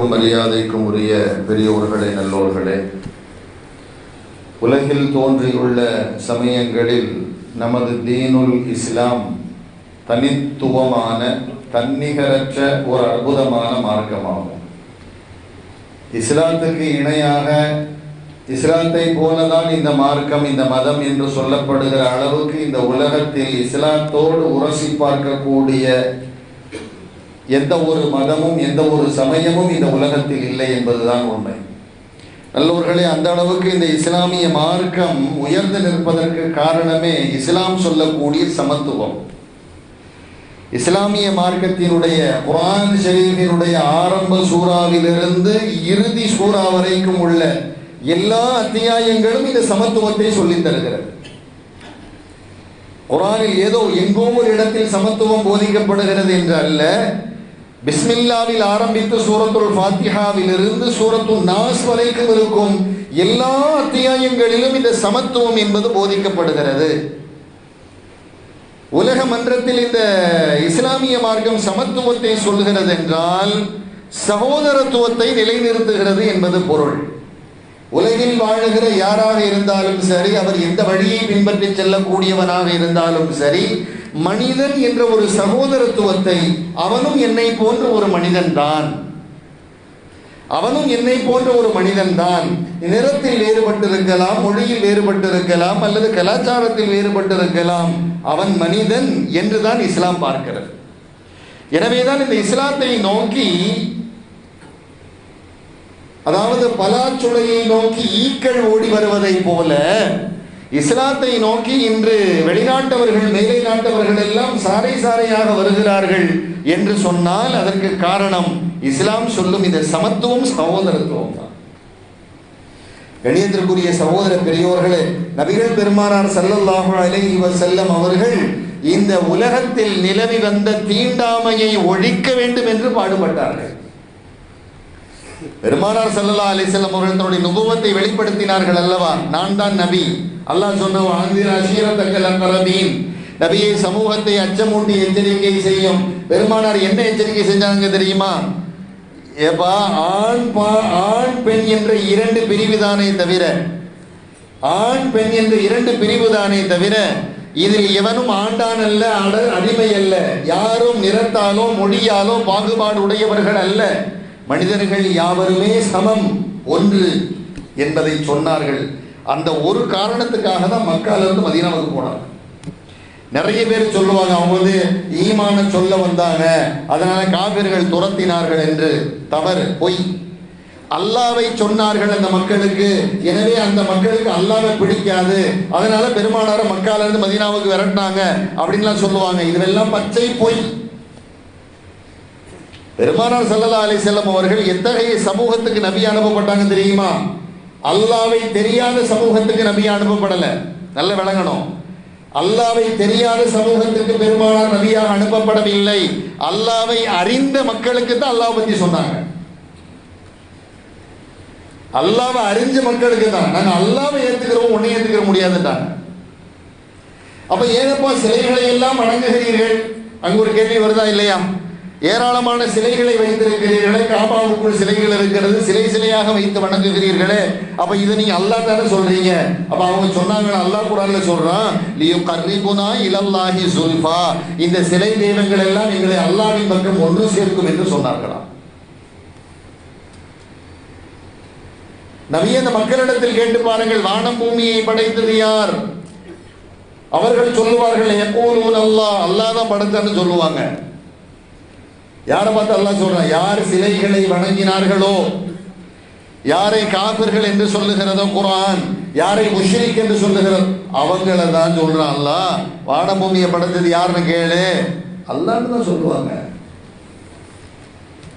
மதிப்பிற்கும் மரியாதைக்கும் உரிய பெரியோர்களே நல்லோர்களே உலகில் தோன்றியுள்ள சமயங்களில் நமது தீனுல் இஸ்லாம் தனித்துவமான தன்னிகரற்ற ஒரு அற்புதமான மார்க்கமாகும். இஸ்லாத்துக்கு இணையாக இஸ்லாத்தை போலதான் இந்த மார்க்கம் இந்த மதம் என்று சொல்லப்படுகிற அளவுக்கு இந்த உலகத்தில் இஸ்லாத்தோடு உரசி பார்க்கக்கூடிய எந்த ஒரு மதமும் எந்த ஒரு சமயமும் இந்த உலகத்தில் இல்லை என்பதுதான் உண்மை. நல்லவர்களே அந்த அளவுக்கு இந்த இஸ்லாமிய மார்க்கம் உயர்ந்து நிற்பதற்கு காரணமே இஸ்லாம் சொல்லக்கூடிய சமத்துவம். இஸ்லாமிய மார்க்கத்தினுடைய குரான் ஷரீஃபினுடைய ஆரம்ப சூறாவிலிருந்து இறுதி சூறா வரைக்கும் உள்ள எல்லா அத்தியாயங்களும் இந்த சமத்துவத்தை சொல்லித் தருகிறது. குரானில் ஏதோ எங்கோ ஒரு இடத்தில் சமத்துவம் போதிக்கப்படுகிறது என்று அல்ல பிஸ்மில்லாவில் ஆரம்பித்து சூரத்துல் ஃபாத்திஹாவில் இருந்து சூரத்துல் நாஸ் வரைக்கும் இருக்கும் எல்லா அத்தியாயங்களிலும் இந்த சமத்துவம் என்பது போதிக்கப்படுகிறது. உலக மன்றத்தில் இந்த இஸ்லாமிய மார்க்கம் சமத்துவத்தை சொல்கிறது என்றால் சகோதரத்துவத்தை நிலைநிறுத்துகிறது என்பது பொருள். உலகில் வாழுகிற யாராக இருந்தாலும் சரி அவர் எந்த வழியை பின்பற்றி செல்லக்கூடியவனாக இருந்தாலும் சரி மனிதன் என்ற ஒரு சகோதரத்துவத்தை அவனும் என்னை போன்ற ஒரு மனிதன் தான் அவனும் என்னை போன்ற ஒரு மனிதன் தான் நிறத்தில் வேறுபட்டிருக்கலாம் மொழியில் வேறுபட்டிருக்கலாம் அல்லது கலாச்சாரத்தில் வேறுபட்டிருக்கலாம். அவன் மனிதன் என்றுதான் இஸ்லாம் பார்க்கிறது. எனவேதான் இந்த இஸ்லாத்தை நோக்கி அதாவது பலாச்சுளையை நோக்கி ஈக்கள் ஓடி வருவதை போல இஸ்லாத்தை நோக்கி இன்று வெளிநாட்டவர்கள் மேலை நாட்டவர்கள் எல்லாம் சாரை சாரையாக வருகிறார்கள் என்று சொன்னால் அதற்கு காரணம் இஸ்லாம் சொல்லும் இந்த சமத்துவம் சகோதரத்துவம் தான். கணியத்திற்குரிய சகோதர பெரியோர்களே நபிகள் பெருமானார் சல்லல்லாஹு அலைஹி செல்லம் அவர்கள் இந்த உலகத்தில் நிலவி வந்த தீண்டாமையை ஒழிக்க வேண்டும் என்று பாடுபட்டார்கள். பெருமானார் சல்லல்லா அலிசல்லம் அவர்கள் தன்னுடைய நுபுவத்தை வெளிப்படுத்தினார்கள் அல்லவா? நான் தான் நபி. அல்லாஹ் சொன்ன நபியை சமூகத்தை அச்சமூட்டி எச்சரிக்கை செய்யும். பெருமானார் என்ன எச்சரிக்கை செஞ்சாங்க தெரியுமா? ஏப்பா ஆண் பா ஆண் பெண் என்ற இரண்டு பிரிவு தானே தவிர ஆண் பெண் என்ற இரண்டு பிரிவு தானே தவிர இதில் எவனும் ஆண்டான் அல்ல அடிமை அல்ல. யாரும் நிறத்தாலோ மொழியாலோ பாகுபாடு உடையவர்கள் அல்ல. மனிதர்கள் யாவருமே சமம் ஒன்று என்பதை சொன்னார்கள். அந்த ஒரு காரணத்துக்காக தான் மக்காலிருந்து மதீனாவுக்கு போனாங்க. நிறைய பேர் சொல்லுவாங்க அவங்க வந்து ஈமான சொல்ல வந்தாங்க. அதனால காவிர்கள் துரத்தினார்கள் என்று தவறு பொய். அல்லாவை சொன்னார்கள் அந்த மக்களுக்கு. எனவே அந்த மக்களுக்கு அல்லாவை பிடிக்காது. அதனால பெருமானார மக்கால இருந்து மதினாவுக்கு விரட்டினாங்க அப்படின்லாம் சொல்லுவாங்க. இதுவெல்லாம் பச்சை பொய். பெருமானார் சல்லல்லா அலி செல்லம் அவர்கள் எத்தகைய சமூகத்துக்கு நபி அனுப்பப்பட்டாங்க தெரியுமா? அல்லாவை தெரியாத சமூகத்துக்கு நபி அனுப்பப்படல. நல்ல விளங்கணும். அல்லாவை தெரியாத சமூகத்துக்கு பெருமானார் நபியாக அனுப்பப்படவில்லை. அல்லாவை அறிந்த மக்களுக்கு தான் அல்லாஹ் பத்தி சொன்னாங்க. அல்லாவை அறிஞ்ச மக்களுக்கு தான். நாங்க அல்லாவை ஏத்துக்கிறோம் உன்னை ஏத்துக்கிற முடியாதுட்டாங்க அப்ப ஏனப்பா சிலைகளை எல்லாம் வணங்குகிறீர்கள். அங்க ஒரு கேள்வி வருதா இல்லையா? ஏராளமான சிலைகளை வைத்திருக்கிறீர்களே காபாவுக்குள் சிலைகள் இருக்கிறது சிலை சிலையாக வைத்து வணங்குகிறீர்களே. அப்ப இதை நீங்க அல்லாஹ் தானே சொல்றீங்க. அப்ப அவங்க சொன்னாங்க அல்லாஹ் குரான்ல சொல்றான் லியோ கர்ரிபுனா இலல்லாஹி சுல்ஃபா. இந்த சிலை தெய்வங்கள் எல்லாம் எங்களை அல்லாவின் பக்கம் ஒன்று சேர்க்கும் என்று சொன்னார்களாம் நவீன அந்த மக்களிடத்தில் கேட்டு பாருங்கள் வானம் பூமியை படைத்தது யார்? அவர்கள் சொல்லுவார்கள் எப்போதும் அல்லாஹ் அல்லாதான் படைத்தான்னு சொல்லுவாங்க. யாரை பார்த்து அல்லாஹ் சொல்றான்? யார் சிலைகளை வணங்கினார்களோ? யாரை காபிர்கள் என்று சொல்லுகிறதோ குரான் யாரை முஷ்ரிக் என்று சொல்லுகிறதோ அவங்கள தான் சொல்றான் அல்லாஹ். வானபூமியை படைத்தது யாருன்னு கேளு. அல்லான்னு தான் சொல்லுவாங்க.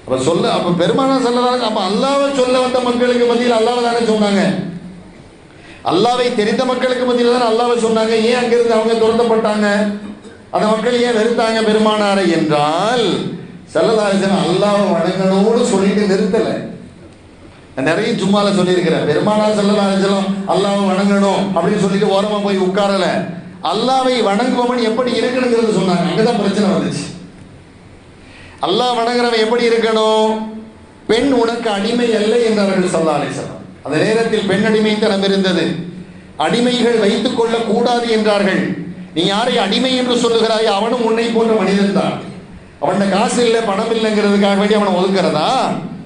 அப்ப சொல்ல அப்ப பெருமானா சொல்லலாம் அப்ப அல்லாவை சொல்ல வந்த மக்களுக்கு மத்தியில் அல்லாவை தானே சொன்னாங்க. அல்லாவை தெரிந்த மக்களுக்கு மத்தியில் தான் அல்லாவை சொன்னாங்க. ஏன் அங்கிருந்து அவங்க துரத்தப்பட்டாங்க? அந்த மக்கள் ஏன் வெறுத்தாங்க பெருமானாரை? என்றால் செல்லதாரிசன் அல்லாவை வணங்கணும்னு சொல்லிட்டு நிறுத்தல. நிறைய சும்மால சொல்லியிருக்கிறேன். பெருமானா செல்லதாரிசனம் அல்லாவை வணங்கணும் அப்படின்னு சொல்லிட்டு ஓரமா போய் உட்காரல. அல்லாவை வணங்குபவன் எப்படி இருக்கணுங்கிறது சொன்னாங்க. அங்கதான் பிரச்சனை வந்துச்சு. அல்லாஹ் வணங்குறவன் எப்படி இருக்கணும்? பெண் உனக்கு அடிமை அல்ல என்றார்கள் சல்லா அலிசல்லாம் அந்த நேரத்தில் பெண் அடிமைத்தனம் இருந்தது. அடிமைகள் வைத்துக் கொள்ளக்கூடாது என்றார்கள். நீ யாரை அடிமை என்று சொல்லுகிறாய் அவனும் உன்னை போன்ற மனிதன் தான். அவன்கிட்ட காசு இல்லை பணம் இல்லைங்கிறதுக்காக வேண்டி அவனை ஒதுக்குறதா?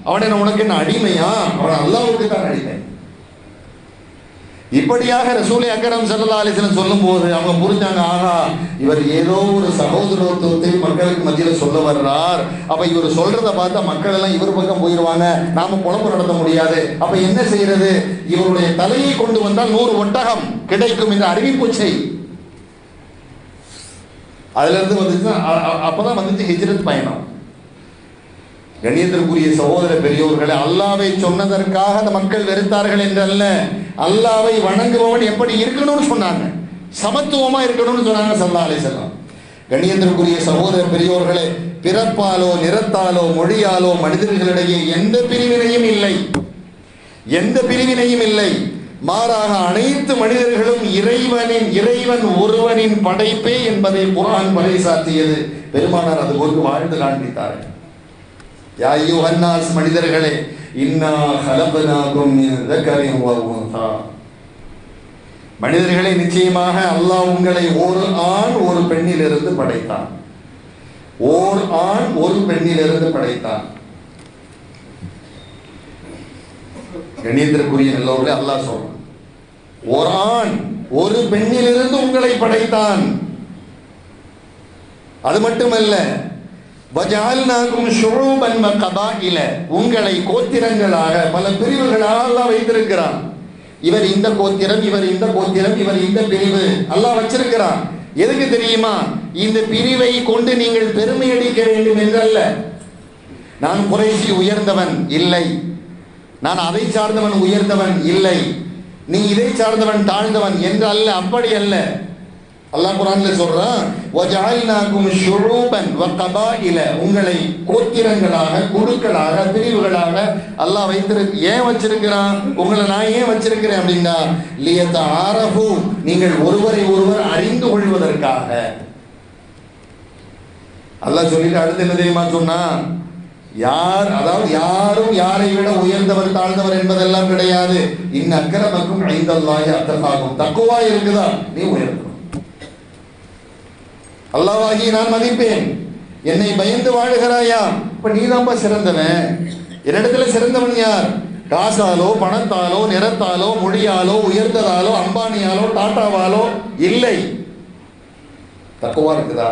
அவன் என்ன உனக்கு என்ன அடிமையா? அவன் அல்லாவுக்கு தான் அடிமை. இப்படியாக ரசூலை அக்கரம் சல்லா அலிஸ்லம் சொல்லும் போது அவங்க புரிஞ்சாங்க ஆகா இவர் ஏதோ ஒரு சகோதரத்துவத்தை மக்களுக்கு மத்தியில் சொல்ல வர்றார். அப்ப இவர் சொல்றத பார்த்தா மக்கள் எல்லாம் இவர் பக்கம் போயிடுவாங்க நாம பொழப்பு நடத்த முடியாது. அப்ப என்ன செய்யறது? இவருடைய தலையை கொண்டு வந்தால் நூறு ஒட்டகம் கிடைக்கும் என்ற அறிவிப்பு செய். அதுலேருந்து வந்துச்சுன்னா அப்போ தான் வந்துச்சு ஹிஜ்ரத் பயணம். கணியத்திற்குரிய சகோதர பெரியோர்களை அல்லாவை சொன்னதற்காக அந்த மக்கள் வெறுத்தார்கள் என்றல்ல. அல்லாவை வணங்குபவன் எப்படி இருக்கணும்னு சொன்னாங்க. சமத்துவமா இருக்கணும்னு சொன்னாங்க சல்லா அலி செல்லாம் கணியத்திற்குரிய சகோதர பெரியோர்களே பிறப்பாலோ நிறத்தாலோ மொழியாலோ மனிதர்களிடையே எந்த பிரிவினையும் இல்லை. எந்த பிரிவினையும் இல்லை. மாறாக அனைத்து மனிதர்களும் இறைவனின் இறைவன் ஒருவனின் படைப்பே என்பதை குரான் பறைசாத்தியது பெருமானார் அது ஒரு வாழ்ந்து காண்பித்தார்கள். யாயு அன்னாஸ் மனிதர்களே இன்னா கலபனாகும் மனிதர்களை நிச்சயமாக அல்லாஹ் உங்களை ஒரு ஆண் ஒரு பெண்ணிலிருந்து படைத்தான். ஓர் ஆண் ஒரு பெண்ணிலிருந்து படைத்தான். கணியத்திற்குரிய நல்லவர்களே அல்லாஹ் சொல்றான். ஒரு ஆண் ஒரு பெண்ணிலிருந்து உங்களை படைத்தான். அது மட்டுமல்ல வஜால்நாகும் ஷுரூபன் கபாயில உங்களை கோத்திரங்களாக பல பிரிவுகளாக அல்லாஹ் வைத்திருக்கிறான். இவர் இந்த கோத்திரம் இவர் இந்த கோத்திரம் இவர் இந்த பிரிவு அல்லாஹ் வச்சிருக்கிறான். எதுக்கு தெரியுமா? இந்த பிரிவை கொண்டு நீங்கள் பெருமை அடிக்க வேண்டும் என்றல்ல. நான் குறைசி உயர்ந்தவன் இல்லை. நான் அதை சார்ந்தவன் உயர்ந்தவன் இல்லை. நீ இதை சார்ந்தவன் தாழ்ந்தவன் என்று அல்ல அப்படி அல்ல. அல்லாஹ் குரான்ல சொல்றான் வஜஅல்நாகும் ஷுரூபன் வ கபாயில. உங்களை கோத்திரங்களாக குழுக்களாக பிரிவுகளாக அல்லாஹ் வைத்திருக்கு ஏன் வச்சிருக்கிறான்? உங்களை நான் ஏன் வச்சிருக்கிறேன் அப்படின்னா லியத ஆரபு நீங்கள் ஒருவரை ஒருவர் அறிந்து கொள்வதற்காக. அல்லாஹ் சொல்லிட்டு அடுத்து என்ன தெரியுமா சொன்னா யார் அதாவது யாரும் யாரை விட உயர்ந்தவர் தாழ்ந்தவர் என்பதெல்லாம் கிடையாது. இன் அக்கரமக்கும் ஐந்தல்லாஹி அத்தகாகும் தக்குவா இருக்குதா? நீ உயர்ந்தோம் அல்லாவாகி நான் மதிப்பேன். என்னை பயந்து வாழுகிறாயா? இப்ப நீதான்பா சிறந்தவன். என்னிடத்துல சிறந்தவன் யார்? காசாலோ பணத்தாலோ நிறத்தாலோ மொழியாலோ உயர்ந்ததாலோ அம்பானியாலோ டாட்டாவாலோ இல்லை. தக்குவா இருக்குதா?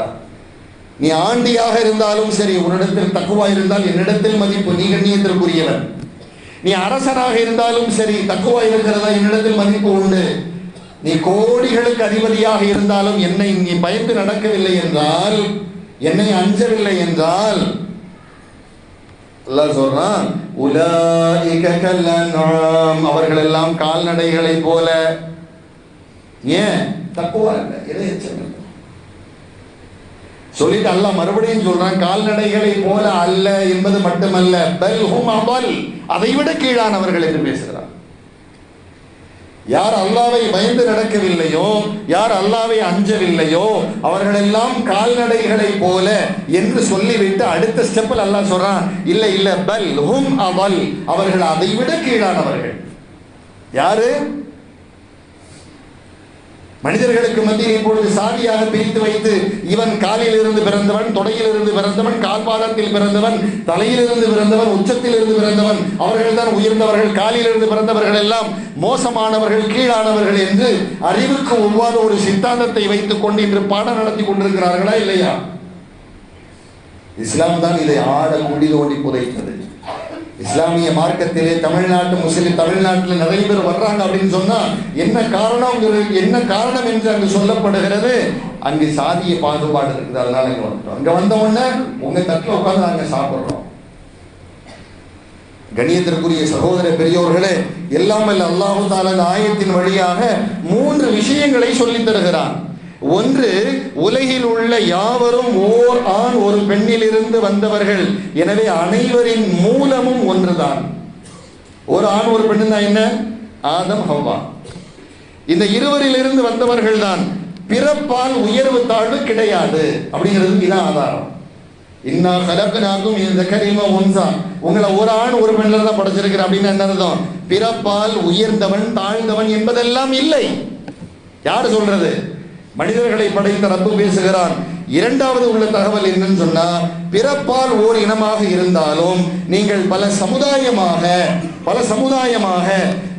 நீ ஆண்டியாக இருந்தாலும் சரி உன்னிடத்தில் தக்குவா இருந்தால் என்னிடத்தில் மதிப்பு நீ கண்ணியத்திற்குரியவன். நீ அரசனாக இருந்தாலும் சரி தக்குவா இருக்கிறதா என்னிடத்தில் மதிப்பு உண்டு. நீ கோடிகளுக்கு அதிபதியாக இருந்தாலும் என்னை நீ பயந்து நடக்கவில்லை என்றால் என்னை அஞ்சவில்லை என்றால் அல்லாஹ் சொல்றான் உலாயிக கல்லன்ஆம். அவர்கள் எல்லாம் கால்நடைகளை போல. ஏன்? தக்குவா இல்லை எதை எச்சரிக்கை சொல்லிட்டு அல்ல மறுபடியும் சொல்றான் கால்நடைகளை போல அல்ல என்பது மட்டுமல்ல பல் ஹும் அபல் அதை விட கீழானவர்கள் என்று பேசுகிறார். யார் அல்லாவை பயந்து நடக்கவில்லையோ யார் அல்லாவை அஞ்சவில்லையோ அவர்களெல்லாம் கால்நடைகளை போல என்று சொல்லிவிட்டு அடுத்த ஸ்டெப்பில் அல்லாஹ் சொல்றான் இல்லை இல்லை பல் ஹும் அவல் அவர்கள் அதை விட கீழானவர்கள். யாரு? மனிதர்களுக்கு மத்தியில் இப்பொழுது சாதியாக பிரித்து வைத்து இவன் காலில் இருந்து பிறந்தவன் தொடையில் இருந்து பிறந்தவன் கால்பாதத்தில் பிறந்தவன் தலையில் இருந்து பிறந்தவன் உச்சத்தில் இருந்து பிறந்தவன் அவர்கள் தான் உயர்ந்தவர்கள் காலில் இருந்து பிறந்தவர்கள் எல்லாம் மோசமானவர்கள் கீழானவர்கள் என்று அறிவுக்கு ஒவ்வாத ஒரு சித்தாந்தத்தை வைத்துக் கொண்டு இன்று பாடம் நடத்தி கொண்டிருக்கிறார்களா இல்லையா? இஸ்லாம் தான் இதை ஆட குடி தோண்டி புதைத்தது. இஸ்லாமிய மார்க்கத்திலே தமிழ்நாட்டு முஸ்லிம் தமிழ்நாட்டில் நிறைய பேர் வர்றாங்க அப்படின்னு சொன்னா என்ன காரணம் என்ன காரணம் என்று அங்கு சொல்லப்படுகிறது? அங்கு சாதிய பாகுபாடு இருக்குது அதனால இங்க வந்துட்டோம். அங்க வந்த உடனே உங்க தட்டில் உட்காந்து நாங்க சாப்பிடுறோம். கணியத்திற்குரிய சகோதர பெரியோர்களே எல்லாம் வல்ல அல்லாஹு தாலா ஆயத்தின் வழியாக மூன்று விஷயங்களை சொல்லித் தருகிறான். ஒன்று உலகில் உள்ள யாவரும் ஓர் ஆண் ஒரு பெண்ணிலிருந்து வந்தவர்கள். எனவே அனைவரின் மூலமும் ஒன்றுதான். ஒரு ஆண் ஒரு பெண்ணு என்ன? ஆதம் ஹவ்வா. இந்த இருவரிலிருந்து வந்தவர்கள் தான் பிறப்பால் உயர்வு தாழ்வு கிடையாது. அப்படிங்கிறதுக்கு இதான் ஆதாரம். இன்னா கலப்பினாக்கும் இந்த கரிம ஒன்சா உங்களை ஒரு ஆண் ஒரு பெண்ணில் தான் படைச்சிருக்கிறேன் அப்படின்னு என்ன அர்த்தம்? பிறப்பால் உயர்ந்தவன் தாழ்ந்தவன் என்பதெல்லாம் இல்லை. யார் சொல்றது? மனிதர்களை படைத்த ரப்பு பேசுகிறான். இரண்டாவது உள்ள தகவல் என்னன்னு சொன்னா பிறப்பால் ஓர் இனமாக இருந்தாலும் நீங்கள் பல சமுதாயமாக பல சமுதாயமாக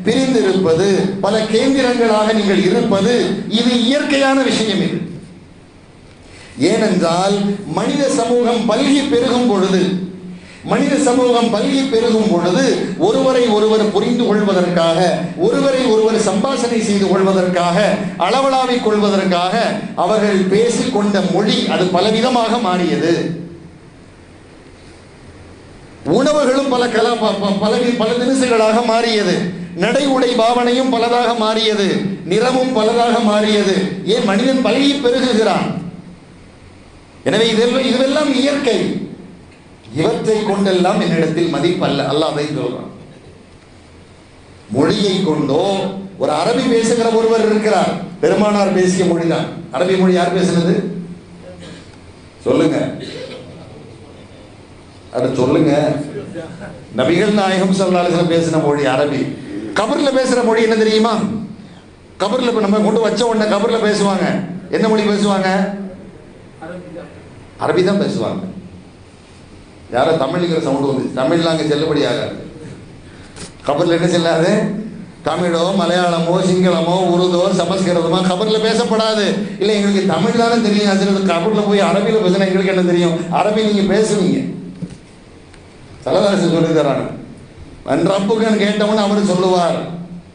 பிரிந்திருப்பது பல கேந்திரங்களாக நீங்கள் இருப்பது இது இயற்கையான விஷயம் இது. ஏனென்றால் மனித சமூகம் பல்கி பெருகும் பொழுது மனித சமூகம் பல்கி பெருகும் பொழுது ஒருவரை ஒருவர் புரிந்து கொள்வதற்காக ஒருவரை ஒருவர் சம்பாஷணை செய்து கொள்வதற்காக அளவலாவிக் கொள்வதற்காக அவர்கள் பேசிக்கொண்ட மொழி அது பலவிதமாக மாறியது. உணவுகளும் பல கலா பல பல தினசுகளாக மாறியது. நடை உடை பாவனையும் பலதாக மாறியது. நிறமும் பலதாக மாறியது. ஏன் மனிதன் பழகி பெருகுகிறான்? எனவே இதெல்லாம் இதுவெல்லாம் இயற்கை. இவற்றை கொண்டெல்லாம் என்னிடத்தில் மதிப்பல்ல. அல்லாஹ் சொல்றான். மொழியை கொண்டோ ஒரு அரபி பேசுகிற ஒருவர் இருக்கிறார். பெருமானார் பேசிய மொழி தான் அரபி மொழி யார் பேசுனது? சொல்லுங்க. அட சொல்லுங்க. நபிகள் நாயகம் ஸல்லல்லாஹு பேசின மொழி அரபி. கபர்ல பேசுற மொழி என்ன தெரியுமா? கபர்ல நம்ம கொண்டு வச்ச உடனே கபர்ல பேசுவாங்க. என்ன மொழி பேசுவாங்க? அரபி தான் பேசுவாங்க. யாரோ தமிழ்ங்கிற சவுண்டு வந்து தமிழ்லாம் அங்கே செல்லுபடியாக கபரில் என்ன செல்லாது? தமிழோ மலையாளமோ சிங்களமோ உருதோ சமஸ்கிருதமோ கபரில் பேசப்படாது. இல்லை எங்களுக்கு தமிழ் தானே தெரியும். அது கபரில் போய் அரபியில் பேசினா எங்களுக்கு என்ன தெரியும்? அரபி நீங்கள் பேசுவீங்க. சலதாசன் சொல்லி தராங்க மன் ரப்புகன்னு கேட்டவன் அவர் சொல்லுவார்.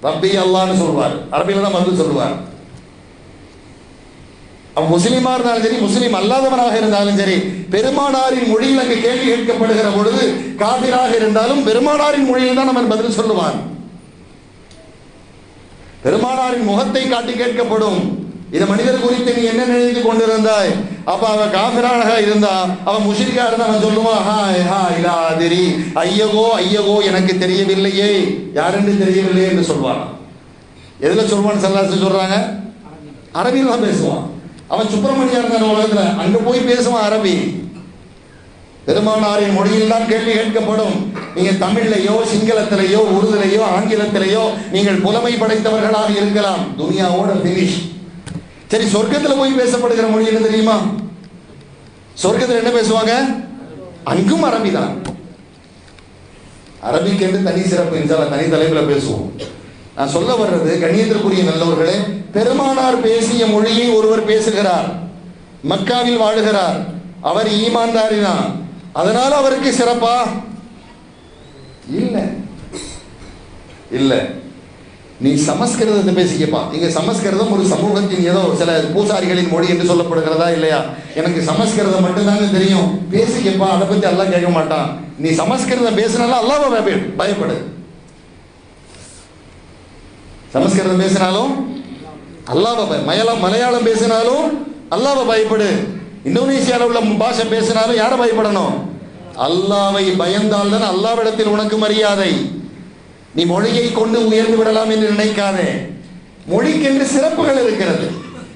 ரப்பி அல்லான்னு சொல்லுவார். அரபியில் தான் வந்து சொல்லுவார். அவன் முஸ்லீமா இருந்தாலும் சரி முஸ்லீம் அல்லாதவனாக இருந்தாலும் சரி பெருமானாரின் மொழியில் அங்கு கேள்வி கேட்கப்படுகிற பொழுது காபிராக இருந்தாலும் பெருமானாரின் மொழியில் தான் நம்ம பதில் சொல்லுவான். பெருமானாரின் முகத்தை காட்டி கேட்கப்படும். இந்த மனிதர் குறித்து நீ என்ன நினைத்து கொண்டிருந்தாய்? அப்ப அவன் காபிராக இருந்தா அவன் முஷிரிக்கா இருந்தா அவன் சொல்லுவான் ஹா ஹா இல்லா ஐயகோ ஐயகோ எனக்கு தெரியவில்லையே. யாருன்னு தெரியவில்லையே என்று சொல்வான். எதுல சொல்வான் சல்லாசு சொல்றாங்க? அரபியில் தான் பேசுவான். அவன் சுப்பிரமணியா இருந்தான் உலகத்துல. அங்க போய் பேசுவான் அரபி. பெருமானாரின் மொழியில் தான் கேள்வி கேட்கப்படும். நீங்க தமிழ்லையோ சிங்களத்திலேயோ உருதுலையோ ஆங்கிலத்திலேயோ நீங்கள் புலமை படைத்தவர்களாக இருக்கலாம். துனியாவோட பினிஷ் சரி சொர்க்கத்துல போய் பேசப்படுகிற மொழி என்ன தெரியுமா? சொர்க்கத்துல என்ன பேசுவாங்க? அங்கும் அரபி தான். அரபிக்கு என்று தனி சிறப்பு இன்ஷால்லா தனி தலைப்பில் பேசுவோம். நான் சொல்ல வர்றது கண்ணியத்திற்குரிய நல்லவர்களே பெருமானார் பேசிய மொழியை ஒருவர் பேசுகிறார். மக்காவில் வாழுகிறார். அவர் ஈமான்தாரிதான் அதனால் அவருக்கு சிறப்பா இல்ல இல்லை. நீ சமஸ்கிருதத்தை பேசிக்கப்பா. இங்க சமஸ்கிருதம் ஒரு சமூகத்தின் ஏதோ சில பூசாரிகளின் மொழி என்று சொல்லப்படுகிறதா இல்லையா? எனக்கு சமஸ்கிருதம் மட்டும்தாங்க தெரியும். பேசிக்கப்பா அதை பத்தி எல்லாம் கேட்க மாட்டான். நீ சமஸ்கிருதம் பேசினாலும் அல்லாம பயப்படு பயப்படு. சமஸ்கிருதம் பேசினாலும் அல்லாஹ் மலையாளம் மலையாளம் பேசினாலும் அல்லாஹ் பயப்படு. இந்தோனேசியாவில் உள்ள பாஷை பேசினாலும் யாரை பயப்படணும்? அல்லாவை பயந்தால் தான் அல்லாவிடத்தில் உனக்கு மரியாதை. நீ மொழியை கொண்டு உயர்ந்து விடலாம் என்று நினைக்காதே. மொழிக்கென்று சிறப்புகள் இருக்கிறது.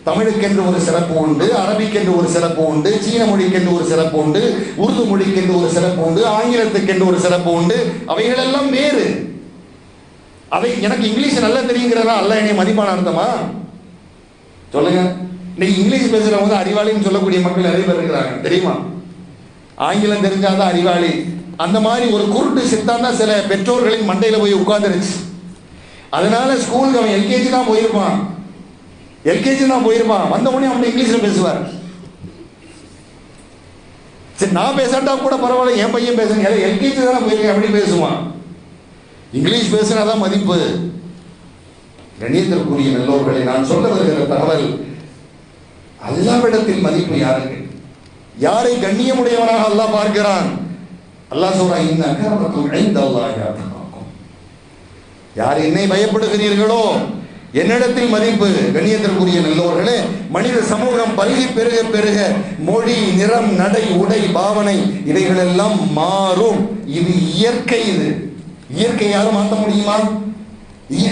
தமிழுக்கென்று ஒரு சிறப்பு உண்டு அரபிக்கென்று ஒரு சிறப்பு உண்டு சீன மொழிக்கென்று ஒரு சிறப்பு உண்டு உருது மொழிக்கென்று ஒரு சிறப்பு உண்டு ஆங்கிலத்துக்கென்று ஒரு சிறப்பு உண்டு. அவைகளெல்லாம் வேறு. அதை எனக்கு இங்கிலீஷ் நல்லா தெரியுங்கிறதா அல்ல என்னை மதிப்பான அர்த்தமா? சொல்லுங்க. இன்னைக்கு இங்கிலீஷ் பேசுறவங்க அறிவாளின்னு சொல்லக்கூடிய மக்கள் நிறைய பேர் இருக்கிறாங்க. தெரியுமா? ஆங்கிலம் தெரிஞ்சாதான் அறிவாளி. அந்த மாதிரி ஒரு குருட்டு சித்தாந்தா சில பெற்றோர்களின் மண்டையில போய் உட்கார்ந்துருச்சு. அதனால ஸ்கூலுக்கு அவன் எல்கேஜி தான் போயிருப்பான். எல்கேஜி தான் போயிருப்பான். வந்த உடனே அவன் இங்கிலீஷ்ல பேசுவார். சரி நான் பேசாட்டா கூட பரவாயில்ல என் பையன் பேசுங்க எல்கேஜி தானே போயிருக்கேன் அப்படின்னு பேசுவான். இங்கிலீஷ் பேசினாதான் மதிப்பு. கணியத்திற்குரிய நல்லோர்களை நான் சொல்ல வருகிற தகவல் அல்லாவிடத்தில் மதிப்பு யாருக்கு? யாரை கண்ணியமுடையவனாக அல்லாஹ் பார்க்கிறான்? அல்லாஹ் சொல்றான் இந்த ஐந்து அல்லாஹ் யார் என்னை பயப்படுகிறீர்களோ என்னிடத்தில் மதிப்பு கண்ணியத்திற்குரிய நல்லவர்களே மனித சமூகம் பருகி பெருக பெருக மொழி நிறம் நடை உடை பாவனை இவைகளெல்லாம் மாறும். இது இயற்கை இது. இயற்கை யாரும் மாற்ற முடியுமா?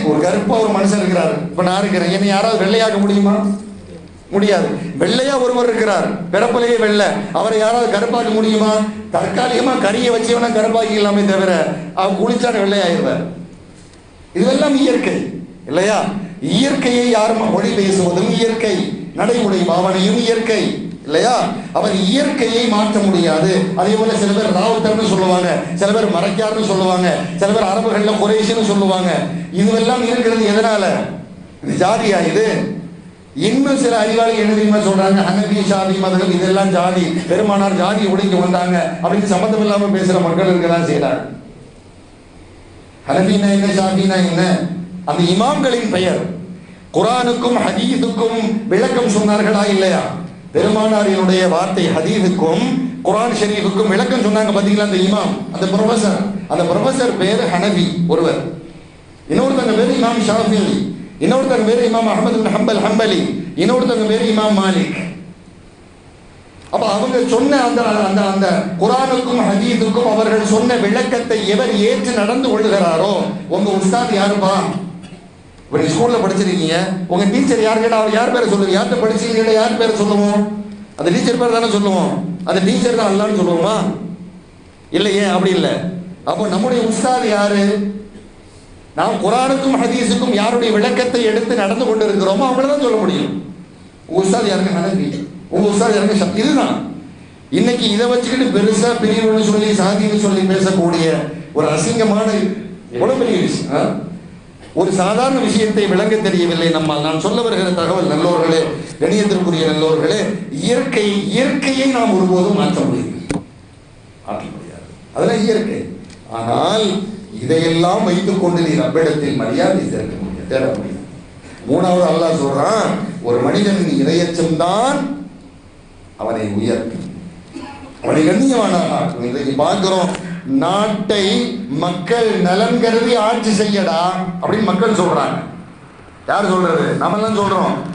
ஒரு கருப்பா ஒரு மனுஷன் இருக்கிறாரு. இப்ப நான் இருக்கிறேன். என்னை யாராவது வெள்ளையாக்க முடியுமா? முடியாது. வெள்ளையா ஒருவர் இருக்கிறார். பிறப்பிலேயே வெள்ளை. அவரை யாராவது கருப்பாக்க முடியுமா? தற்காலிகமா கறியை வச்சவனா வேணா கருப்பாக்கிக்கலாமே தவிர அவன் குளிச்சான வெள்ளையாயிருவார். இதெல்லாம் இயற்கை. இல்லையா? இயற்கையை யாரும் மொழி பேசுவதும் இயற்கை. நடைமுறை பாவனையும் இயற்கை. இல்லையா? அவர் இயற்கையை மாற்ற முடியாது. அதே போல சில பேர் ராவுத்தர்னு சொல்லுவாங்க. சில பேர் மறைக்கார்னு சொல்லுவாங்க. சில பேர் அரபுகள்ல குறைசின்னு சொல்லுவாங்க. இதுவெல்லாம் இருக்கிறது எதனால? இது ஜாதியா இது? இன்னும் சில அறிவாளிகள் என்ன தெரியுமா சொல்றாங்க? ஹனபி சாதி மதம் இதெல்லாம் ஜாதி பெருமானார் ஜாதி உடைக்க வந்தாங்க அப்படின்னு சம்மந்தம் இல்லாம பேசுற மக்கள் இருக்கதான் செய்யறாங்க ஹனபினா என்ன சாதினா என்ன? அந்த இமாம்களின் பெயர். குரானுக்கும் ஹதீதுக்கும் விளக்கம் சொன்னார்களா இல்லையா? பெருமானாரினுடைய வார்த்தை ஹதீதுக்கும் குரான் ஷெரீஃபுக்கும் விளக்கம் சொன்னாங்க பாத்தீங்களா அந்த இமாம் அந்த ப்ரொஃபசர் அந்த ப்ரொஃபசர் பேர் ஹனபி ஒருவர். இன்னொருத்தங்க பேர் இமாம் ஷாஃபி. இன்னொருத்தங்க பேரு இமாம் அஹமது ஹம்பல் ஹம்பலி. இன்னொருத்தங்க பேர் இமாம் மாலிக். அப்ப அவங்க சொன்ன அந்த அந்த அந்த குரானுக்கும் ஹதீதுக்கும் அவர்கள் சொன்ன விளக்கத்தை எவர் ஏற்று நடந்து கொள்ளுகிறாரோ உங்க உஸ்தாத் யாருப்பா? இப்ப நீ ஸ்கூல்ல படிச்சிருக்கீங்க. உங்க டீச்சர் யார் கேட்டா அவர் யார் பேரை சொல்லுங்க யார்கிட்ட படிச்சீங்க யார் பேரை சொல்லுவோம்? அந்த டீச்சர் பேர் தானே சொல்லுவோம். அந்த டீச்சர் தான் அல்லான்னு சொல்லுவோமா? இல்லையே அப்படி இல்லை. அப்போ நம்முடைய உஸ்தாத் யாரு? நாம் குரானுக்கும் ஹதீஸுக்கும் யாருடைய விளக்கத்தை எடுத்து நடந்து கொண்டு இருக்கிறோமோ அவங்கள தான் சொல்ல முடியும். உங்க உஸ்தாத் யாருங்க? ஹனபி உங்க உஸ்தாத் யாருங்க? சக்தி இதுதான். இன்னைக்கு இதை வச்சுக்கிட்டு பெருசா பிரிவுன்னு சொல்லி சாதின்னு சொல்லி பேசக்கூடிய ஒரு அசிங்கமான எவ்வளவு பெரிய விஷயம். ஆ? ஒரு சாதாரண விஷயத்தை விளங்க தெரியவில்லை நம்மால். நான் சொல்ல வருகிற தகவல் நல்லோர்களே கணியத்திற்குரிய நல்லோர்களே இயற்கை இயற்கையை நாம் ஒருபோதும் மாற்ற முடியும் மாற்ற முடியாது. அதெல்லாம் இயற்கை. ஆனால் இதையெல்லாம் வைத்துக் கொண்டு நீ ரப்பிடத்தில் மரியாதை சேர்க்க முடியும். தேட முடியும். மூணாவது அல்லாஹ் சொல்றான் ஒரு மனிதனின் இரையச்சம் தான் அவனை உயர்த்தும் அவனை கண்ணியமானாக இதை பார்க்கிறோம். நாட்டை மக்கள் நலன் கருதி ஆட்சி செய்யடா அப்படின்னு மக்கள் சொல்றாங்க. யார் சொல்றது? எல்லாம் சொல்றோம்.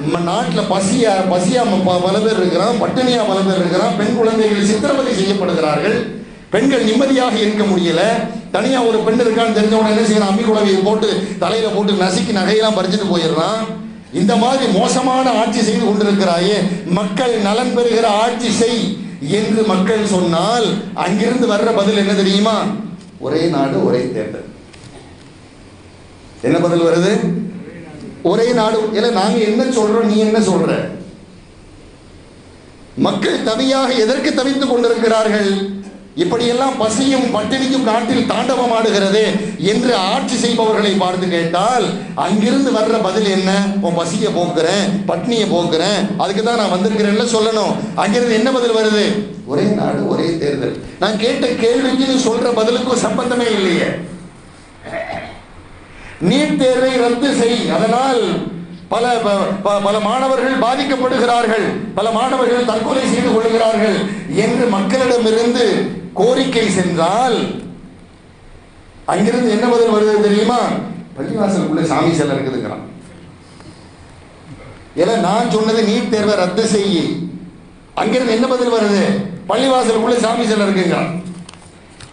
நம்ம நாட்டில் பசியா பசியா ம- பல பேர் இருக்கிறான் பட்டினியா பல பேர் இருக்கிறான் பெண் குழந்தைகள் சித்திரவதை செய்யப்படுகிறார்கள். பெண்கள் நிம்மதியாக இருக்க முடியல. தனியா ஒரு பெண் இருக்கான்னு தெரிஞ்சவன என்ன செய்யறான்? அம்மி குழவையை போட்டு தலையில போட்டு நசுக்கி நகையெல்லாம் பறிச்சுட்டு போயிடுறான். இந்த மாதிரி மோசமான ஆட்சி செய்து கொண்டிருக்கிறாயே மக்கள் நலன் பெறுகிற ஆட்சி செய் என்று மக்கள் சொன்னால் அங்கிருந்து வர்ற பதில் என்ன தெரியுமா? ஒரே நாடு ஒரே தேர்தல். என்ன பதில் வருது? ஒரே நாடு. இல்ல நாங்க என்ன சொல்றோம் நீ என்ன சொல்ற? மக்கள் தவியாக எதற்கு தவித்துக் கொண்டிருக்கிறார்கள்? இப்படியெல்லாம் பசியும் பட்டினியும் நாட்டில் தாண்டவமாடுகிறது என்று ஆட்சி செய்பவர்களை பார்த்து கேட்டால் அங்கிருந்து வர்ற பதில் என்ன? உன் பசியை போக்குறேன் பட்னியை போக்குறேன் அதுக்கு தான் நான் வந்திருக்கிறேன்ல சொல்லணும். அங்கிருந்து என்ன பதில் வருது? ஒரே நாடு ஒரே தேர்தல். நான் கேட்ட கேள்விக்கு சொல்ற பதிலுக்கும் சம்பந்தமே இல்லையே. நீட் தேர்வை ரத்து செய். அதனால் பல ப- பல மாணவர்கள் பாதிக்கப்படுகிறார்கள். பல மாணவர்கள் தற்கொலை செய்து கொள்கிறார்கள் என்று மக்களிடமிருந்து கோரிக்கை சென்றால் அங்கிருந்து என்ன பதில் வருது தெரியுமா? பள்ளிவாசலுக்குள்ள சாமி சிலை இருக்குதுங்கிறான். ஏன்னா நான் சொன்னது நீட் தேர்வை ரத்து செய்ய அங்கிருந்து என்ன பதில் வருது? பள்ளிவாசலுக்குள்ள சாமி சிலை இருக்குங்கிறான்.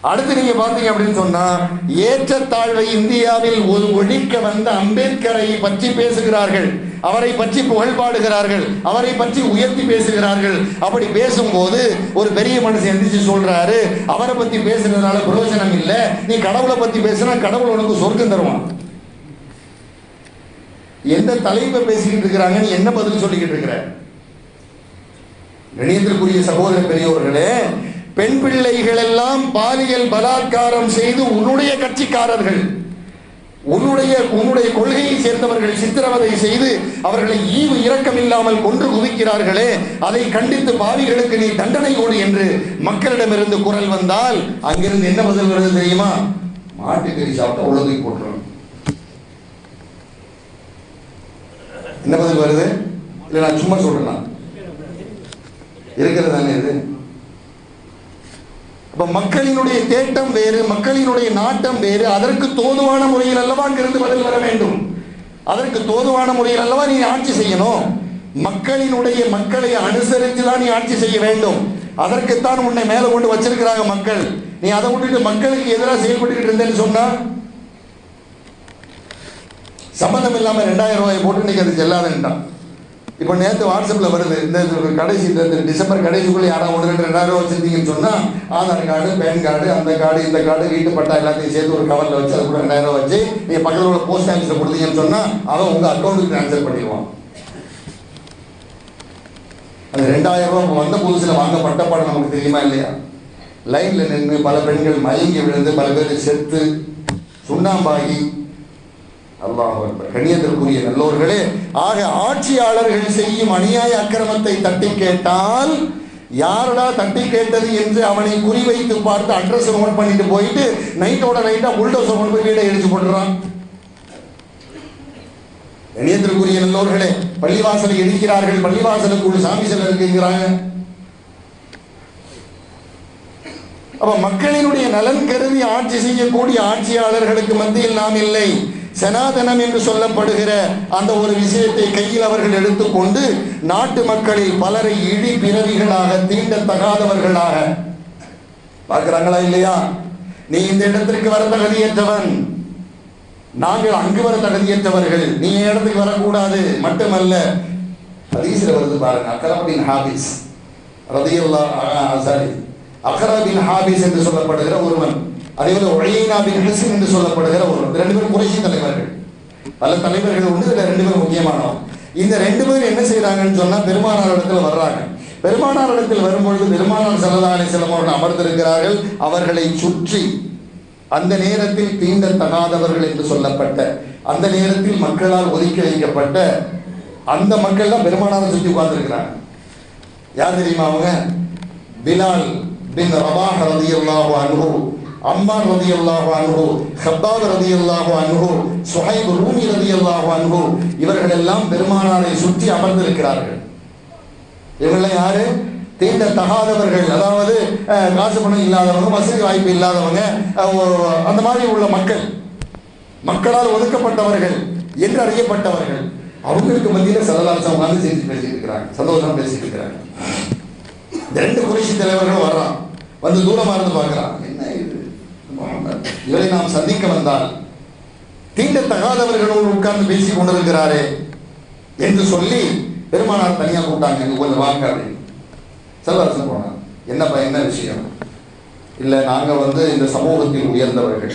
அடுத்து நீங்க பாத்தீங்க அப்படின்னு சொன்னா ஏற்றத்தாழ்வை இந்தியாவில் ஒரு ஒழிக்க வந்த அம்பேத்கரை பற்றி பேசுகிறார்கள். அவரை பற்றி புகழ் பாடுகிறார்கள் அவரை பற்றி உயர்த்தி பேசுகிறார்கள். அப்படி பேசும்போது ஒரு பெரிய மனுஷன் எந்திரிச்சு சொல்றாரு அவரை பத்தி பேசுறதுனால பிரயோஜனம் இல்லை நீ கடவுளை பத்தி பேசுனா கடவுள் உனக்கு சொர்க்கம் தருவான். எந்த தலைப்பை பேசிக்கிட்டு இருக்கிறாங்கன்னு என்ன பதில் சொல்லிக்கிட்டு இருக்கிற? கணியத்திற்குரிய சகோதர பெரியோர்களே பெண் பிள்ளைகள் எல்லாம் பாலியல் பலாத்காரம் செய்து உன்னுடைய கட்சிக்காரர்கள். உன்னுடைய உன்னுடைய கொள்கையை சேர்ந்தவர்கள் சித்திரவதை செய்து அவர்களை ஈவு இரக்கம் இல்லாமல் கொன்று குவிக்கிறார்களே அதை கண்டித்து பாவிகளுக்கு நீ தண்டனை கொடு என்று மக்களிடமிருந்து குரல் வந்தால் அங்கிருந்து என்ன பதில் வருது தெரியுமா? மாட்டுக்கறி சாப்பிட்டா உலகை போட்டுரும். என்ன பதில் வருது? இல்லை நான் சும்மா சொல்றேன் இருக்கிறது தானே இது? இப்போ மக்களினுடைய தேட்டம் வேறு மக்களினுடைய நாட்டம் வேறு. அதற்கு தோதுவான முறையில் அல்லவா அங்கிருந்து பதில் வர வேண்டும்? அதற்கு தோதுவான முறையில் அல்லவா நீ ஆட்சி செய்யணும்? மக்களினுடைய மக்களை அனுசரித்து தான் நீ ஆட்சி செய்ய வேண்டும். அதற்குத்தான் உன்னை மேலே கொண்டு வச்சிருக்கிறாங்க மக்கள். நீ அதை விட்டுட்டு மக்களுக்கு எதிராக செயல்பட்டுக்கிட்டு இருந்தேன்னு சொன்னா? சம்பந்தம் இல்லாமல் ரெண்டாயிரம் ரூபாய் போட்டு இன்னைக்கு அது செல்லாதுன்ட்டான் இப்போ நேற்று வாட்ஸ்அப்பில் வருது இந்த கடைசி இந்த டிசம்பர் கடைசிக்குள்ளே யாராவது ஒன்று ரெண்டு ரெண்டாயிரம் வச்சுருந்தீங்கன்னு சொன்னால் ஆதார் கார்டு பேன் கார்டு அந்த கார்டு இந்த கார்டு வீட்டு பட்டா எல்லாத்தையும் சேர்த்து ஒரு கவரில் வச்சு அது கூட ரெண்டாயிரம் வச்சு நீங்கள் பக்கத்தில் உள்ள போஸ்ட் ஆஃபீஸில் கொடுத்தீங்கன்னு சொன்னால் அவன் உங்கள் அக்கௌண்ட்டுக்கு ட்ரான்ஸ்ஃபர் பண்ணிடுவான். அந்த ரெண்டாயிரம் ரூபா வந்த புதுசில் வாங்க படம் நமக்கு தெரியுமா இல்லையா? லைனில் நின்று பல பெண்கள் மயங்கி விழுந்து பல பேர் செத்து சுண்ணாம்பாகி அல்லாஹ் கண்ணியத்திற்குரிய நல்லோர்களே ஆக ஆட்சியாளர்கள் செய்யும் அநியாய அக்கிரமத்தை தட்டி கேட்டால் யாரடா தட்டி கேட்டது என்று அவனை குறிவைத்து பார்த்து அட்ரஸ் நோட் பண்ணிட்டு போயிட்டு நைட்டோட நைட்டா புல்டோசர் கொண்டு போய் வீடை இடிச்சு போட்டுறான். கணியத்திற்குரிய நல்லோர்களே பள்ளிவாசலை எரிக்கிறார்கள் பள்ளிவாசலுக்கு ஒரு சாமி சிலை இருக்குங்கிறாங்க அப்ப மக்களினுடைய நலன் கருதி ஆட்சி செய்யக்கூடிய ஆட்சியாளர்களுக்கு மத்தியில் நாம் இல்லை. சனாதனம் என்று சொல்லப்படுகிற அந்த ஒரு விஷயத்தை கையில் அவர்கள் எடுத்துக்கொண்டு நாட்டு மக்களில் பலரை இழி பிறவிகளாக தீண்டத்தகாதவர்களாக. பார்க்கிறாங்களா இல்லையா? நீ இந்த இடத்திற்கு வர தகுதியற்றவன். நாங்கள் அங்கு வர தகுதியற்றவர்கள். நீ இடத்துக்கு வரக்கூடாது. மட்டுமல்ல ஹதீஸ்ல வருது பாருங்க அக்கரபின் ஹாபிஸ். ரதியுல்லா சாரி அக்ரா ஹாபிஸ் என்று சொல்லப்படுகிற ஒருவன். அதேபோல ஒழையினா பின் ஹசின் என்று சொல்லப்படுகிற ஒரு ரெண்டு பேரும் குறைசி தலைவர்கள். பல தலைவர்கள் உண்டு இதுல ரெண்டு பேரும் முக்கியமானவன் இந்த ரெண்டு பேரும் என்ன செய்யறாங்கன்னு சொன்னா பெருமானார் இடத்துல வர்றாங்க. பெருமானார் இடத்தில் வரும்பொழுது பெருமானார் சல்லா அலிஸ்லாம் அவர்கள் அமர்ந்திருக்கிறார்கள். அவர்களை சுற்றி அந்த நேரத்தில் தீண்டத்தகாதவர்கள் என்று சொல்லப்பட்ட அந்த நேரத்தில் மக்களால் ஒதுக்கி வைக்கப்பட்ட அந்த மக்கள் தான் பெருமானாரை சுற்றி உட்கார்ந்துருக்கிறாங்க. யார் தெரியுமா அவங்க? பிலால் பின் ரபாஹ் ரதியல்லாஹு அனுபவம் அம்மார் ரதியல்லாஹு அன்ஹு ரதி அல்லாஹு அன்ஹு சுஹைப் ரூமி ரதியல்லாஹு அன்ஹு இவர்கள் எல்லாம் பெருமானாரை சுற்றி அமர்ந்திருக்கிறார்கள். இவங்கெல்லாம் யாரு? தீண்ட தகாதவர்கள். அதாவது காசு பணம் இல்லாதவங்க வசதி வாய்ப்பு இல்லாதவங்க அந்த மாதிரி உள்ள மக்கள். மக்களால் ஒதுக்கப்பட்டவர்கள் என்று அறியப்பட்டவர்கள். அவங்களுக்கு மத்தியில் சரதாசம் உட்கார்ந்து செஞ்சு பேசியிருக்கிறாங்க. சந்தோஷம் பேசிட்டு இருக்கிறாங்க இந்த ரெண்டு குறைசி தலைவர்களும் வர்றான். வந்து தூரமா இருந்து பார்க்கறான். இவரை நாம் சந்திக்க வந்தால் தீண்ட தகாதவர்களோடு உட்கார்ந்து பேசிக் கொண்டிருக்கிறாரே என்று சொல்லி பெருமானார் தனியாக கூப்பிட்டாங்க. இங்க கொஞ்சம் வாங்க அப்படின்னு. செல்வரசன் போனார். என்னப்பா என்ன விஷயம்? இல்லை நாங்கள் வந்து இந்த சமூகத்தில் உயர்ந்தவர்கள்.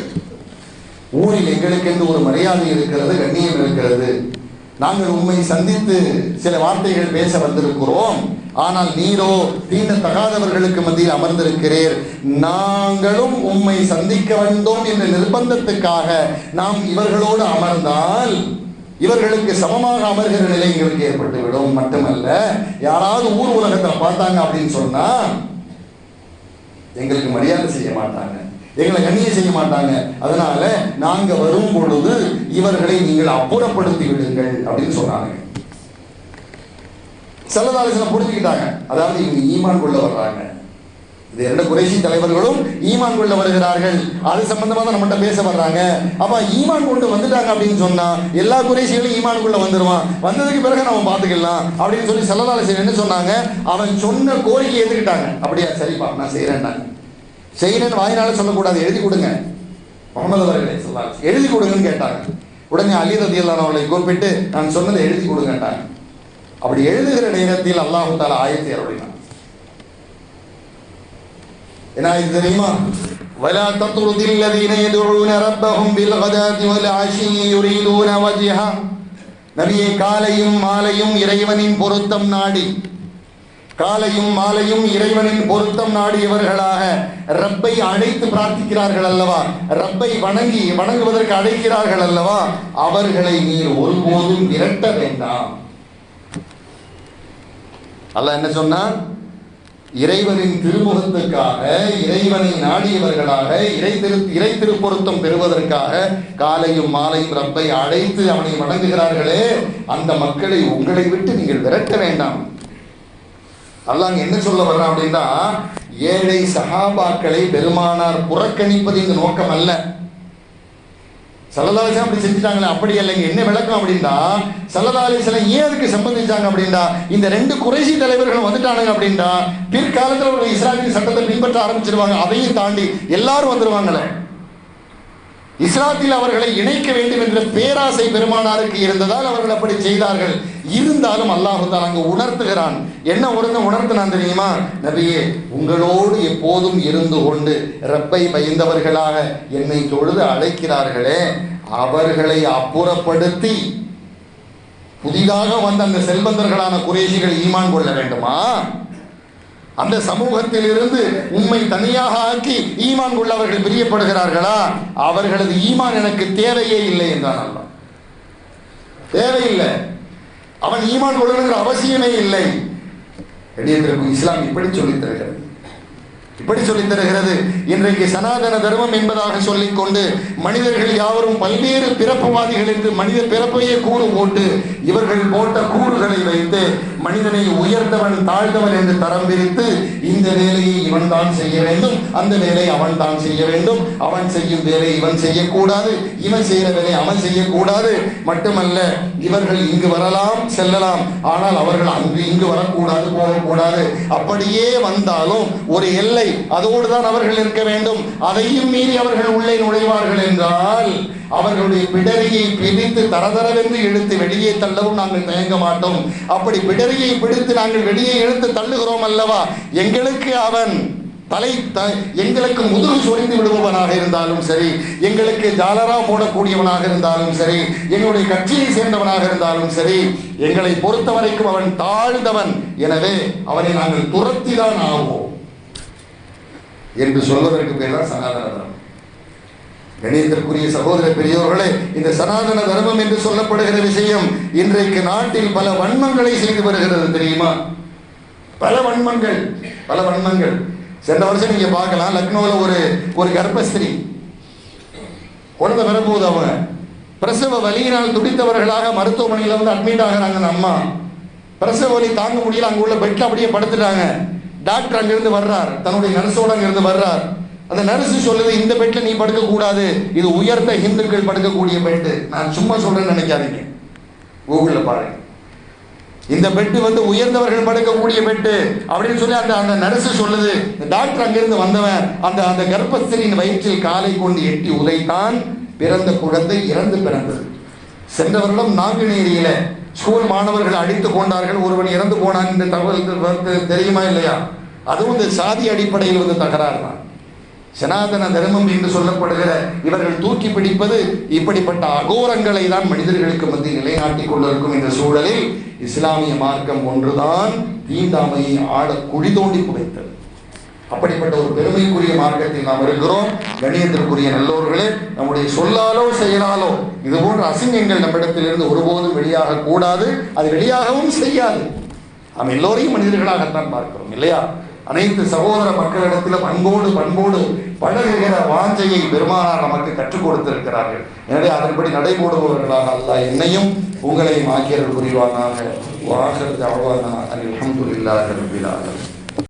ஊரில் எங்களுக்கென்று ஒரு மரியாதை இருக்கிறது கண்ணியம் இருக்கிறது. நாங்கள் உண்மை சந்தித்து சில வார்த்தைகள் பேச வந்திருக்கிறோம். ஆனால் நீரோ தீண்ட தகாதவர்களுக்கு மத்தியில் அமர்ந்திருக்கிறீர். நாங்களும் உம்மை சந்திக்க வந்தோம் என்ற நிர்பந்தத்துக்காக நாம் இவர்களோடு அமர்ந்தால் இவர்களுக்கு சமமாக அமர்கிற நிலை எங்களுக்கு ஏற்பட்டுவிடும். மட்டுமல்ல யாராவது ஊர் உலகத்தில் பார்த்தாங்க அப்படின்னு சொன்னா எங்களுக்கு மரியாதை செய்ய மாட்டாங்க. எங்களை கண்ணியம் செய்ய மாட்டாங்க. அதனால நாங்க வரும் பொழுது இவர்களை நீங்கள் அப்புறப்படுத்தி விடுங்கள் அப்படின்னு சொன்னாங்க. செல்லதாலிசனம் புரிஞ்சுக்கிட்டாங்க. அதாவது இவங்க ஈமான் கொள்ள வர்றாங்க. இது இரண்டு குறைசி தலைவர்களும் ஈமான் கொள்ள வருகிறார்கள். அது சம்பந்தமா தான் நம்மகிட்ட பேச வர்றாங்க. அப்ப ஈமான் கொண்டு வந்துட்டாங்க அப்படின்னு சொன்னா எல்லா குறைசிகளும் ஈமான் கொள்ள வந்துருவான். வந்ததுக்கு பிறகு நம்ம பார்த்துக்கலாம் அப்படின்னு சொல்லி செல்லதாலிசன் என்ன சொன்னாங்க? அவன் சொன்ன கோரிக்கை ஏத்துக்கிட்டாங்க. அப்படியா? சரிப்பா நான் செய்யறேன்னாங்க செய்யறேன்னு வாயினால சொல்லக்கூடாது எழுதி கொடுங்க முகமது அவர்களே சொல்லாங்க எழுதி கொடுங்கன்னு கேட்டாங்க உடனே அலி ரதியல்லான் அவர்களை கூப்பிட்டு நான் சொன்னதை எழுதி கொடுங்கட்டாங்க அப்படி எழுதுகிற நேரத்தில் அல்லாஹு தாலா ஆயத்தை அருளினான் என்ன இது தெரியுமா ولا تطرد الذين يدعون ربهم بالغداة والعشي يريدون وجهه நபியே காலையும் மாலையும் இறைவனின் பொருத்தம் நாடி காலையும் மாலையும் இறைவனின் பொருத்தம் நாடியவர்களாக ரப்பை அழைத்து பிரார்த்திக்கிறார்கள் அல்லவா? ரப்பை வணங்கி வணங்குவதற்கு அழைக்கிறார்கள் அல்லவா? அவர்களை நீர் ஒருபோதும் விரட்ட வேண்டாம். அல்ல என்ன சொன்னான்? இறைவனின் திருமுகத்துக்காக இறைவனை நாடியவர்களாக இறை திரு இறை திருப்பொருத்தம் பெறுவதற்காக காலையும் மாலையும் ரப்பை அழைத்து அவனை வணங்குகிறார்களே அந்த மக்களை உங்களை விட்டு நீங்கள் விரட்ட வேண்டாம். அல்ல அங்க என்ன சொல்ல வர்றான் அப்படின்னா ஏழை சகாபாக்களை பெருமானார் புறக்கணிப்பது இந்த நோக்கம் அல்ல. சல்லதாலிசம் அப்படி செஞ்சுட்டாங்களே அப்படி இல்லைங்க என்ன விளக்கம் அப்படின்னா சல்லதாலிசலம் ஏன் அதுக்கு சம்பந்திச்சாங்க அப்படின்னா இந்த ரெண்டு குறைசி தலைவர்களும் வந்துட்டானுங்க அப்படின்னா பிற்காலத்தில் ஒரு இஸ்லாமிய சட்டத்தை பின்பற்ற ஆரம்பிச்சிருவாங்க அதையும் தாண்டி எல்லாரும் வந்துருவாங்களே. இஸ்லாத்தில் அவர்களை இணைக்க வேண்டும் என்ற பேராசை பெருமானாருக்கு இருந்ததால் அவர்கள் அப்படி செய்தார்கள். இருந்தாலும் அல்லாஹு தாலா அங்கு உணர்த்துகிறான். என்ன உணர்ந்து உணர்த்தினான் தெரியுமா? நபியே உங்களோடு எப்போதும் இருந்து கொண்டு ரப்பை பயந்தவர்களாக என்னை தொழுது அழைக்கிறார்களே அவர்களை அப்புறப்படுத்தி புதிதாக வந்த அந்த செல்வந்தர்களான குறைஷிகள் ஈமான் கொள்ள வேண்டுமா? அந்த சமூகத்தில் இருந்து உண்மை தனியாக ஆக்கி ஈமான் உள்ளவர்கள் பிரியப்படுகிறார்களா? அவர்களது ஈமான் எனக்கு தேவையே இல்லை என்றான் அல்லாஹ். தேவையில்லை. அவன் ஈமான் கொள்ளணுங்கிற அவசியமே இல்லை. இஸ்லாம் இப்படி சொல்லித் தருகிறது. இப்படி சொல்லித் தருகிறது. இன்றைக்கு சனாதன தர்மம் என்பதாக சொல்லிக்கொண்டு மனிதர்கள் யாவரும் பல்வேறு பிறப்புவாதிகள் என்று மனித பிறப்பையே கூறு போட்டு இவர்கள் போட்ட கூறுகளை வைத்து மனிதனை உயர்ந்தவன் தாழ்ந்தவன் என்று தரம் பிரித்து இந்த வேலையை இவன் தான் செய்ய வேண்டும். அந்த வேலை அவன் தான் செய்ய வேண்டும். அவன் செய்யும் வேலை இவன் செய்யக்கூடாது. இவன் செய்கிற வேலை அவன் செய்யக்கூடாது. மட்டுமல்ல இவர்கள் இங்கு வரலாம் செல்லலாம். ஆனால் அவர்கள் அங்கு இங்கு வரக்கூடாது போகக்கூடாது. அப்படியே வந்தாலும் ஒரு எல்லை அதோடு தான் அவர்கள் இருக்க வேண்டும். அதையும் மீறி அவர்கள் உள்ளே நுழைவார்கள் என்றால் அவர்களுடைய பிடரியை பிடித்து தரதரவென்று இழுத்து வெளியே தள்ளவும் நாங்கள் தயங்க மாட்டோம். அப்படி பிடரியை பிடித்து நாங்கள் வெளியே இழுத்து தள்ளுகிறோம் அல்லவா? எங்களுக்கு அவன் தலை த எங்களுக்கு முதுகு சொரிந்து விடுபவனாக இருந்தாலும் சரி எங்களுக்கு ஜாலரா போடக்கூடியவனாக இருந்தாலும் சரி எங்களுடைய கட்சியை சேர்ந்தவனாக இருந்தாலும் சரி எங்களை பொறுத்த வரைக்கும் அவன் தாழ்ந்தவன். எனவே அவனை நாங்கள் துரத்தி தான் ஆவோம். என்று சொல்வதற்கு பேர் தான் சனாதன தர்மம் கணியத்திற்குரிய சகோதர பெரியோர்களே இந்த சனாதன தர்மம் என்று சொல்லப்படுகிற விஷயம் இன்றைக்கு நாட்டில் பல வன்மங்களை செய்து வருகிறது தெரியுமா? பல வன்மங்கள் பல வன்மங்கள். சென்ற வருஷம் நீங்க பார்க்கலாம் லக்னோவில் ஒரு ஒரு கர்ப்பஸ்திரீ. குழந்தை பிறப்போது அவங்க பிரசவ வலியினால் துடித்தவர்களாக மருத்துவமனையில் வந்து அட்மிட் ஆகிறாங்க அந்த அம்மா. பிரசவ வலி தாங்க முடியல அங்கே உள்ள பெட்டில் அப்படியே படுத்துட்டாங்க. டாக்டர் அங்கிருந்து வர்றார். தன்னுடைய நர்ஸோட அங்கிருந்து வர்றார். அந்த நர்ஸ் சொல்லுது இந்த பெட்ல நீ படுக்க கூடாது இது உயர்ந்த இந்துக்கள் படுக்கக்கூடிய பெட்டு. நான் சும்மா சொல்றேன்னு நினைக்காதீங்க. கூகுள்ல பாருங்க. இந்த பெட்டு வந்து உயர்ந்தவர்கள் படுக்கக்கூடிய பெட்டு அப்படின்னு சொல்லி அந்த அந்த நர்ஸ் சொல்லுது. இந்த டாக்டர் அங்கிருந்து வந்தவன் அந்த அந்த கர்ப்பஸ்திரியின் வயிற்றில் காலை கொண்டு எட்டி உதைத்தான். பிறந்த குழந்தை இறந்து பிறந்தது. சென்ற வருடம் நாங்குநேரியில ஸ்கூல் மாணவர்கள் அடித்து கொண்டார்கள் ஒருவன் இறந்து போனான் என்ற தகவல் தெ- தெரியுமா இல்லையா? அதுவும் இந்த சாதி அடிப்படையில் வந்து தகராறு தான். சனாதன தர்மம் என்று சொல்லப்படுகிற இவர்கள் தூக்கி பிடிப்பது இப்படிப்பட்ட அகோரங்களை தான் மனிதர்களுக்கு மத்தியில் நிலைநாட்டிக் கொண்டிருக்கும் இந்த சூழலில் இஸ்லாமிய மார்க்கம் ஒன்றுதான் தீண்டாமையை ஆட குழி தோண்டி புதைத்தது. அப்படிப்பட்ட ஒரு பெருமைக்குரிய மார்க்கத்தில் நாம் இருக்கிறோம் கணியத்திற்குரிய நல்லோர்களே நம்முடைய சொல்லாலோ செயலாலோ இது போன்ற அசிங்கங்கள் நம்மிடத்திலிருந்து ஒருபோதும் வெளியாக கூடாது. அது வெளியாகவும் செய்யாது. நாம் எல்லோரையும் மனிதர்களாகத்தான் பார்க்கிறோம் இல்லையா? அனைத்து சகோதர மக்களிடத்திலும் அன்போடு பண்போடு பழகுகிற வாஞ்சையை பெருமானார் நமக்கு கற்றுக் கொடுத்திருக்கிறார்கள். எனவே அதன்படி நடைபோடுபவர்களாக அல்ல என்னையும் உங்களையும் ஆக்கியர்கள் புரிவானாக. வாசல் அவ்வளவான அல்ஹம்துலில்லாஹி ரப்பில் ஆலமீன்.